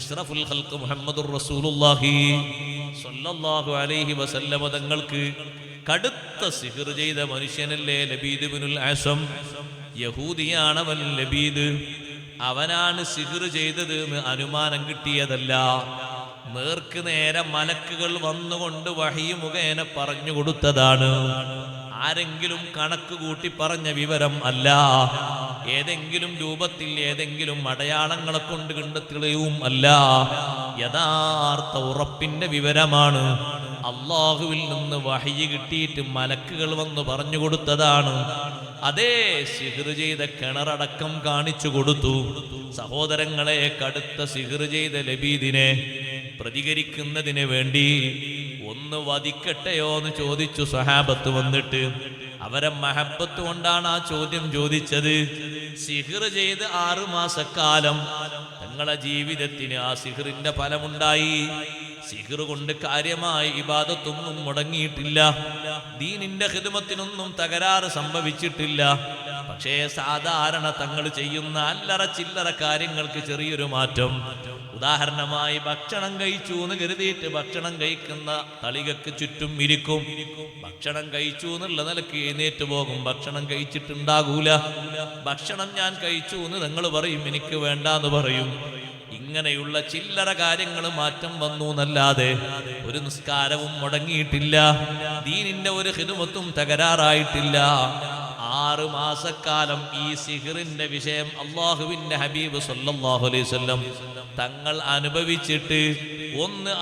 അഷ്റഫുൽ ഖൽഖ് മുഹമ്മദുർ റസൂലുള്ളാഹി സ്വല്ലല്ലാഹു അലൈഹി വസല്ലമ തങ്ങൾക്ക് കടുത്ത സിഹർ ചെയ്ത മനുഷ്യനല്ലേ ലബീദ് ബിനുൽ ആസം യഹൂദിയാണവൻ ലബീദ്. അവനാണ് സിഹർ ചെയ്തത് എന്ന് അനുമാനം കിട്ടിയതല്ല. നേർക്ക് നേരെ മലക്കുകൾ വന്നുകൊണ്ട് വഹി മുഖേന പറഞ്ഞു കൊടുത്തതാണ്. ആരെങ്കിലും കണക്ക് കൂട്ടി പറഞ്ഞ വിവരം അല്ല. ഏതെങ്കിലും രൂപത്തിൽ ഏതെങ്കിലും അടയാളങ്ങളെ കൊണ്ട് കണ്ടെത്തുകയും അല്ല. യഥാർത്ഥ ഉറപ്പിന്റെ വിവരമാണ്. അള്ളാഹുവിൽ നിന്ന് വഹി കിട്ടിയിട്ട് മലക്കുകൾ വന്ന് പറഞ്ഞു കൊടുത്തതാണ്. അതേ സിഹിർ ചെയ്ത കിണറടക്കം കാണിച്ചു കൊടുത്തു. സഹോദരങ്ങളെ കടുത്ത സിഹിർ ചെയ്ത ലബീദിനെ പ്രതികരിക്കുന്നതിന് വേണ്ടി ഒന്ന് വധിക്കട്ടെയോ എന്ന് ചോദിച്ചു സഹാബത്ത് വന്നിട്ട്. അവരെ മഹബത്ത് കൊണ്ടാണ് ആ ചോദ്യം ചോദിച്ചത്. സിഹിർ ചെയ്ത് ആറുമാസക്കാലം തങ്ങളെ ജീവിതത്തിന് ആ സിഹിറിന്റെ ഫലമുണ്ടായി. സിഹിർ കൊണ്ട് കാര്യമായി ഇബാദത്തൊന്നും മുടങ്ങിയിട്ടില്ല. ദീനിന്റെ ഹിതമത്തിനൊന്നും തകരാറ് സംഭവിച്ചിട്ടില്ല. പക്ഷേ സാധാരണ തങ്ങൾ ചെയ്യുന്ന അല്ലറ ചില്ലറ കാര്യങ്ങൾക്ക് ചെറിയൊരു മാറ്റം. ഉദാഹരണമായി ഭക്ഷണം കഴിച്ചു എന്ന് കരുതിയിട്ട് ഭക്ഷണം കഴിക്കുന്ന തളികക്ക് ചുറ്റും ഇരിക്കും. ഭക്ഷണം കഴിച്ചു എന്നുള്ള നിലയ്ക്ക് എഴുന്നേറ്റ് പോകും. ഭക്ഷണം കഴിച്ചിട്ടുണ്ടാകൂല. ഭക്ഷണം ഞാൻ കഴിച്ചു എന്ന് നിങ്ങൾ പറയും. എനിക്ക് വേണ്ട എന്ന് പറയും. ഇങ്ങനെയുള്ള ചില്ലറ കാര്യങ്ങൾ മാറ്റം വന്നു എന്നല്ലാതെ ഒരു നിസ്കാരവും മുടങ്ങിയിട്ടില്ല. ദീനിന്റെ ഒരു ഹിതുമത്തും തകരാറായിട്ടില്ല. ആറ് മാസക്കാലം ഈ സിഹിറിന്റെ വിഷയം അള്ളാഹുവിന്റെ ഹബീബ് വസല്ലം തങ്ങൾ അനുഭവിച്ചിട്ട് ഒന്ന്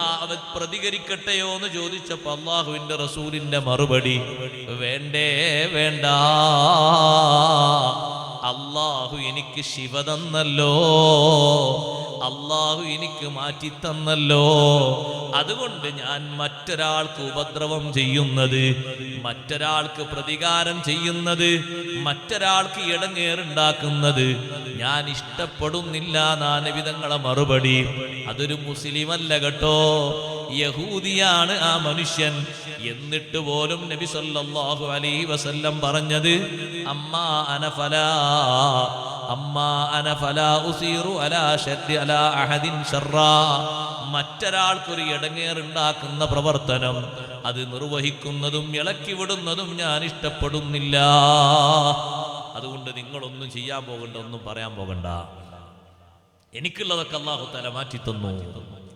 പ്രതികരിക്കട്ടെയോ എന്ന് ചോദിച്ചപ്പോ അള്ളാഹുവിന്റെ റസൂലിന്റെ മറുപടി വേണ്ടേ വേണ്ട. അള്ളാഹു എനിക്ക് ശിവ തന്നല്ലോ. അള്ളാഹു എനിക്ക് മാറ്റി തന്നല്ലോ. അതുകൊണ്ട് ഞാൻ മറ്റൊരാൾക്ക് ഉപദ്രവം ചെയ്യുന്നത് മറ്റൊരാൾക്ക് പ്രതികാരം ചെയ്യുന്നത് മറ്റൊരാൾക്ക് ഇടങ്ങേറുണ്ടാക്കുന്നത് ഞാൻ ഇഷ്ടപ്പെടുന്നില്ല നാനവിധങ്ങളെ മറുപടി. അതൊരു മുസ്ലിം അല്ല കേട്ടോ. യഹൂദിയാണ് ആ മനുഷ്യൻ. എന്നിട്ട് പോലും നബി സല്ലല്ലാഹു അലൈഹി വസല്ലം പറഞ്ഞത് അമ്മാ അനഫലാ അമ്മാ ഫല ഉസീറു മറ്റൊരാൾക്കൊരു ഇടങ്ങേറുണ്ടാക്കുന്ന പ്രവർത്തനം അത് നിർവഹിക്കുന്നതും ഇളക്കി വിടുന്നതും ഞാൻ ഇഷ്ടപ്പെടുന്നില്ല. അതുകൊണ്ട് നിങ്ങളൊന്നും ചെയ്യാൻ പോകണ്ട ഒന്നും പറയാൻ പോകണ്ട. എനിക്കുള്ളതൊക്കെ അള്ളാഹു തല മാറ്റി തന്നു.